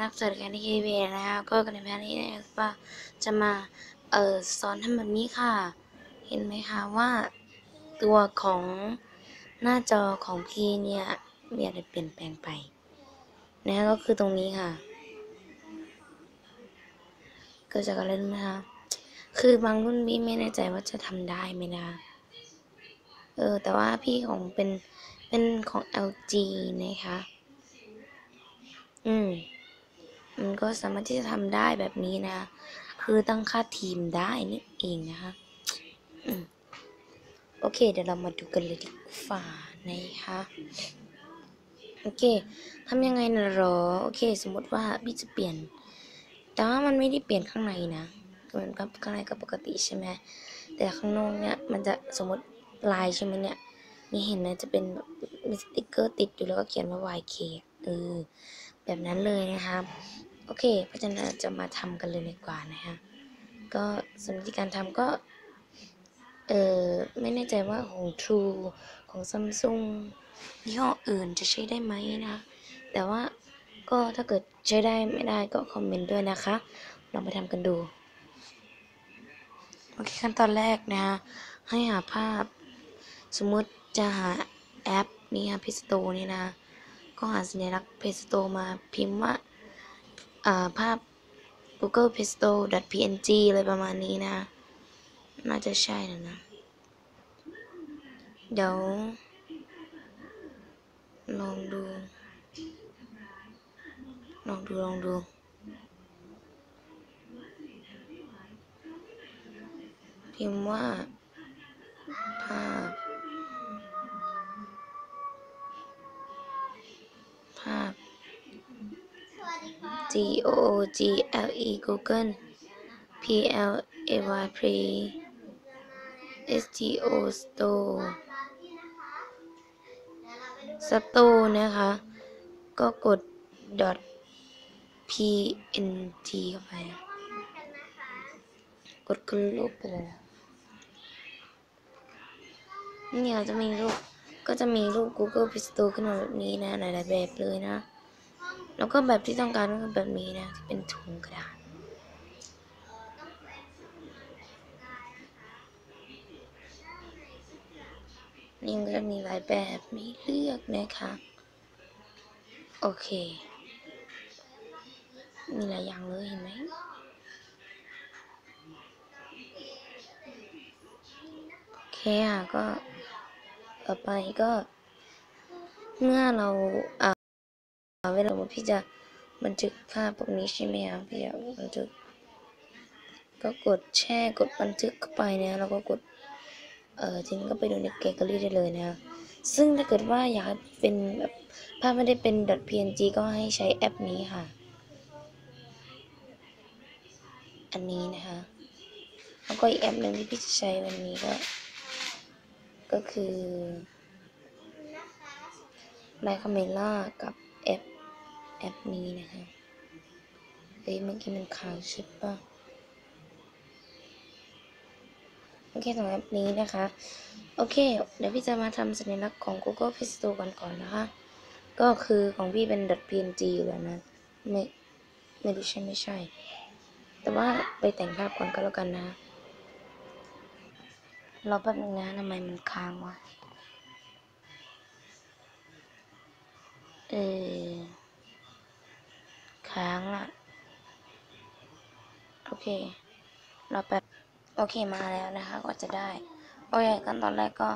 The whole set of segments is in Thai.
นักจัดการที่เคเวนะคะก็กันในแพนนี้นะครับว่าจะมาเอ่อสอนทำแบบนี้ค่ะ เห็นไหมคะว่าตัวของหน้าจอของพี่เนี่ยมีอะไรเปลี่ยนแปลงไปนะก็คือตรงนี้ค่ะเกิดจากอะไรรู้ไหมคะ คือบางรุ่นพี่ไม่แน่ใจว่าจะทำได้ไหมนะ เออ แต่ว่าพี่ของเป็นเป็นของ LG นะคะ อืม มันก็สามารถที่จะทำได้แบบนี้นะ คือตั้งค่าทีมได้นี่เองนะคะโอเค เดี๋ยวเรามาดูกันเลยดีกว่านะคะโอเคทำยังไงนะรอ โอเค สมมติว่าพี่จะเปลี่ยน แต่ว่ามันไม่ได้เปลี่ยนข้างในนะเหมือนกับข้างในก็ปกติใช่ไหมแต่ข้างนอกเนี่ยมันจะสมมติลายใช่ไหมเนี่ยนี่เห็นนะจะเป็นมีสติกเกอร์ติดอยู่แล้วก็เขียนว่า YK เออแบบนั้นเลยนะคะ โอเค เพราะฉะนั้นจะมาทำกันเลยดีกว่านะคะก็ส่วนวิธีการทำก็ เออไม่แน่ใจว่าของ True ของ Samsung ยี่ห้ออื่นจะใช้ได้ไหมนะ แต่ว่าก็ถ้าเกิดใช้ได้ไม่ได้ก็คอมเมนต์ด้วยนะคะ ลองไปทำกันดู โอเคขั้นตอนแรกนะคะให้หาภาพ สมมุติจะหาแอปนี่ค่ะพิสโตนี่นะ ก็หาสัญลักษณ์ Play Store มาพิมพ์ว่า ภาพ Google Play Store .png อะไรประมาณนี้นะ น่าจะใช่นะนะ เดี๋ยว ลองดู ลองดู ลองดูพิมพ์ว่า O O G L E Google P L A Y Play S T O Store Store นะคะ ก็กด dot png เข้าไป กดขึ้นรูปไปเลยนะนี่เราจะมีรูป ก็จะมีรูป Google Play Store ขึ้นมาแบบนี้นะ หลายๆแบบเลยนะ แล้วก็แบบที่ต้องการก็คือแบบนี้นะที่เป็นถุงกระดาษนี่ก็จะมีหลายแบบมีเลือกนะคะ โอเค มีหลายอย่างเลยเห็นไหมโอเคอะก็ต่อไปก็เมื่อเราอ่า เวลาพี่จะบันทึกภาพพวกนี้ใช่ไหมครับพี่จะบันทึก ก็กดแช่กดบันทึกเข้าไปนะแล้วก็กดเออทีนี้ก็ไปดูในแกลเลอรี่ได้เลยนะซึ่งถ้าเกิดว่าอยากเป็นแบบภาพไม่ได้เป็น .png ก็ให้ใช้แอปนี้ค่ะ อันนี้นะคะแล้วก็อีกแอปหนึ่งที่พี่จะใช้วันนี้ก็ ก็คือไลคาเมล่ากับแอป แอปนี้นะคะเฮ้ยเมื่อกี้มันค้างใช่ปะโอเคสำหรับแอปนี้นะคะ โอเค เดี๋ยวพี่จะมาทำสัญลักษณ์ของ Google Play Store ก่อนก่อนนะคะ ก็คือของพี่เป็น .png อยู่แล้วนะ ไม่ไม่รู้ใช่ไม่ใช่ แต่ว่าไปแต่งภาพก่อนก็แล้วกันนะรอแป๊บนึงนะทำไมมันค้างวะ เออ ค้างอะโอเค เรอแปโอเคมาแล้วนะคะก็จะได้ โอเคขั้นตอนแรกก็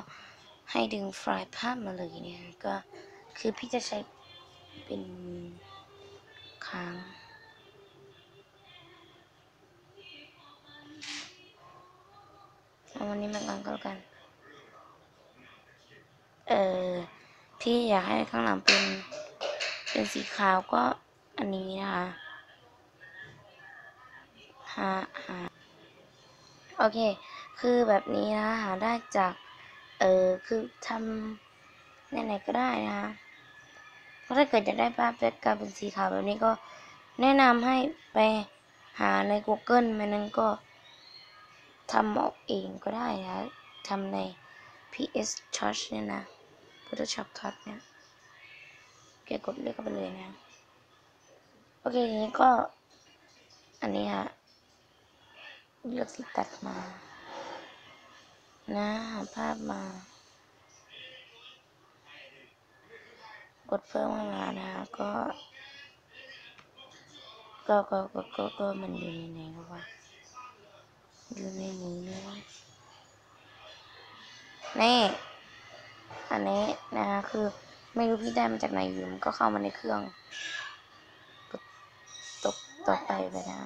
ให้ดึงไฟล์ภาพมาเลยเนี่ยก็คือพี่จะใช้เป็นค้างเอาวันนี้มาก่อนก็แล้วกัน เออพี่อยากให้ข้างหลังเป็น เป็นสีขาวก็ อันนี้นะคะหาหาโอเค คือแบบนี้นะหาได้จาก เออคือทำไหนๆก็ได้นะคะเพราะถ้าเกิดจะได้ภาพแบ็กกราวด์เป็นสีขาวแบบนี้ก็แนะนำให้ไปหาใน Google ม่นั้นก็ทำออกเองก็ได้นะทำใน PS Touch เนี่ยนะ Photoshop Touch เนี่ยแกกดเลือกไปเลยนะ โอเคทีนี้ก็ อันนี้ฮะเลือกที่ตัดมา นะหาภาพมา กดเพิ่มเข้ามานะก็ก็ก็ก็ก็ก็มันอยู่ในไหนรับวะอยู่ในนี้นะนี่อันนี้นะคะคือไม่รู้พี่ได้มาจากไหนอยู่มันก็เข้ามาในเครื่อง ต่อไปไปนะ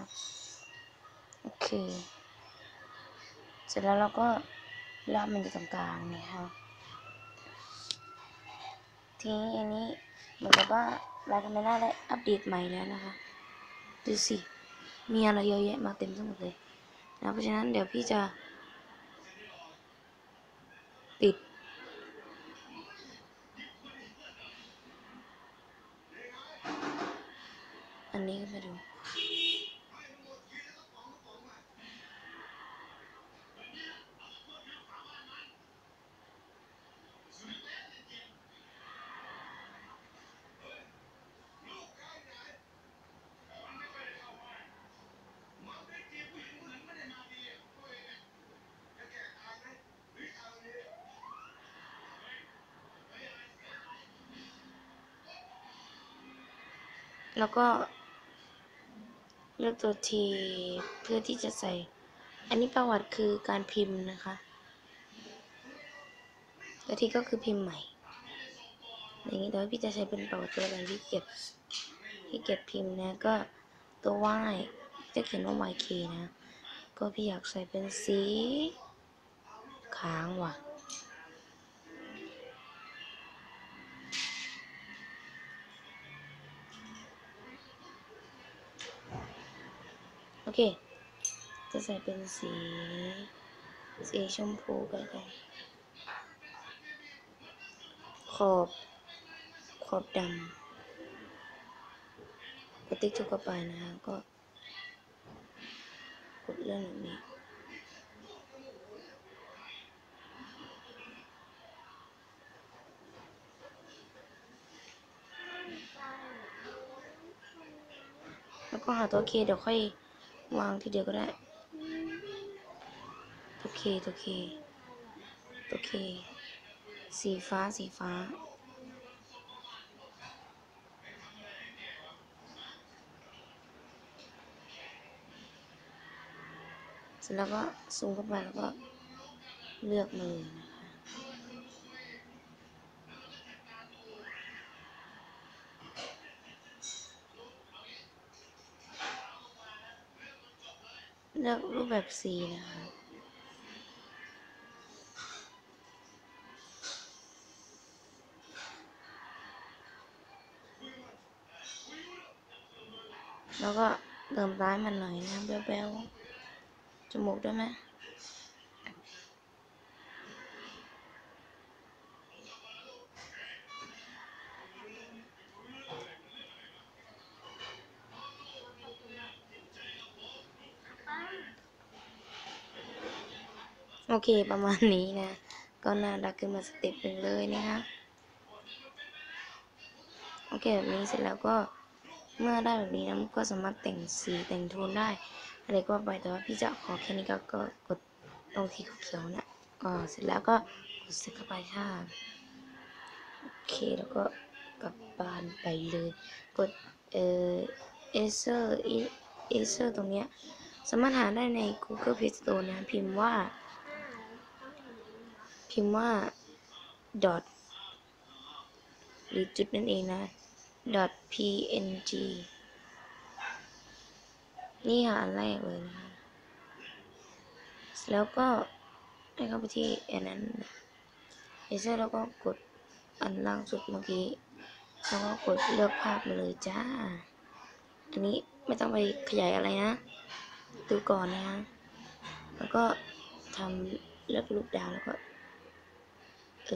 โอเค เสร็จแล้วเราก็ลากมันอยู่ตรงกลางเนี่ยครับทีนี้อันนี้เหมือนกับว่าลายคาเมล่าได้อัปเดตใหม่แล้วนะคะ ดูสิ มีอะไรเยอะแยะมาเต็มทั้งหมดเลยนะเพราะฉะนั้นเดี๋ยวพี่จะปิด อันนี้ก็มาดู แล้วก็ ลือกตัวทีเพื่อที่จะใส่ อันนี้ประวัติคือการพิมพ์นะคะ ตัวทีก็คือพิมพ์ใหม่ อย่างนี้แต่ว่าพี่จะใช้เป็นประวัติตัวอะไรที่เก็บที่เก็บพิมพ์นะก็ตัว y จะเขียนว่า yk นะ ก็พี่อยากใส่เป็นสี ค้างว่ะ เค จะใส่เป็นสี สีชมพูก็ได้ขอบ ขอบดำกดติ๊กถูกเข้าไปนะฮะก็กดเลื่อนแบบนี้แล้วก็หาตัวเคเดี๋ยวค่อย วางทีเดียวก็ได้ตัวเคตัวเคตัวเค สีฟ้าสีฟ้า เสร็จแล้วก็ซูมเข้าไปแล้วก็เลือกมาเลยน เลือกรูปแบบสีนะคะแล้วก็เติมร้ายมันหน่อยนะแบ๊วๆจมูกด้วยไหม เคประมาณนี้นะ ก็น่ารักขึ้นมาสเต็ปหนึ่งเลยนะคะโอเคแบบนี้เสร็จแล้วก็เมื่อได้แบบนี้นะมันก็สามารถแต่งสีแต่งโทนได้อะไรก็ไปแต่ว่าพี่จะขอแค่นี้ก็ก็กดตรงที่เขียวๆนะก็เสร็จแล้วก็กดเสร็จเข้าไปค่ะโอเคแล้วก็กลับบ้านไปเลยกดเออเอเซอร์เอเซอร์ตรงเนี้ยสามารถหาได้ใน Google Play Store นะพิมพ์ว่า พิมพ์ว่า dot หรือจุดนั่นเองนะ dot png นี่ค่ะอันแรกเลยนะคะแล้วก็ให้เข้าไปที่อันนั้นเอเซอร์แล้วก็กดอันล่างสุดเมื่อกี้ แล้วก็กดเลือกภาพมาเลยจ้า อันนี้ไม่ต้องไปขยายอะไรนะ ดูก่อนนะฮะแล้วก็ทำเลือกรูปดาวแล้วก็ เ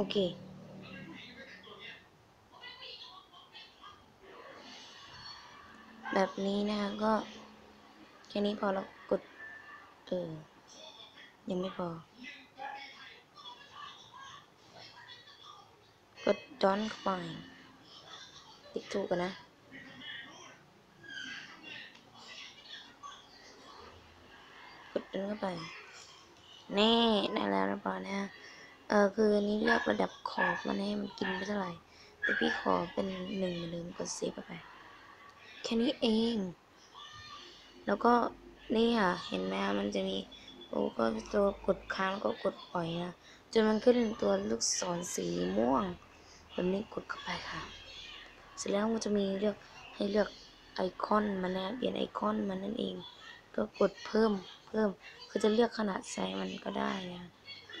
โอเค แบบนี้นะคะก็ แค่นี้พอเรากด เออ ยังไม่พอ กดย้อนเข้าไปติ๊กถูกกันนะกดเดินเข้าไป นี่ ได้แล้วเรียบร้อยนะ เออคืออันนี้เลือกระดับขอบมันให้มันกินไปเท่าไหร่ แต่พี่ขอเป็นหนึ่งเหมือนเดิมกดเซฟไป แค่นี้เอง แล้วก็นี่ค่ะ เห็นไหมคะมันจะมีโอ้ก็ตัวกดค้างแล้วก็กดปล่อยนะ จนมันขึ้นตัวลูกศรสีม่วงแบบนี้กดเข้าไปค่ะ เสร็จแล้วมันจะมีเลือกให้เลือกไอคอนมันนะเปลี่ยนไอคอนมันนั่นเอง ก็กดเพิ่มเพิ่มคือจะเลือกขนาดไซส์มันก็ได้นะ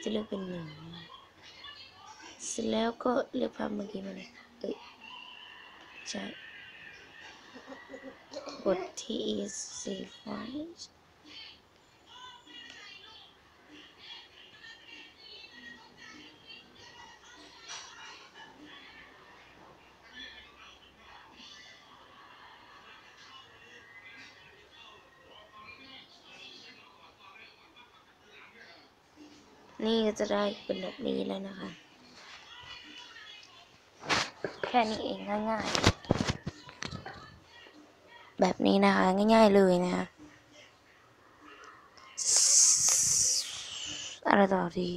จะเลือกเป็นหนึ่งเสร็จแล้วก็เลือกภาพเมื่อกี้มาเลยเอ้ยใช่กดที่ easy font นี่ก็จะได้เป็นแบบนี้แล้วนะคะ แค่นี้เองง่ายๆ แบบนี้นะคะ ง่าย ๆ เลยนะคะอะไรต่อดี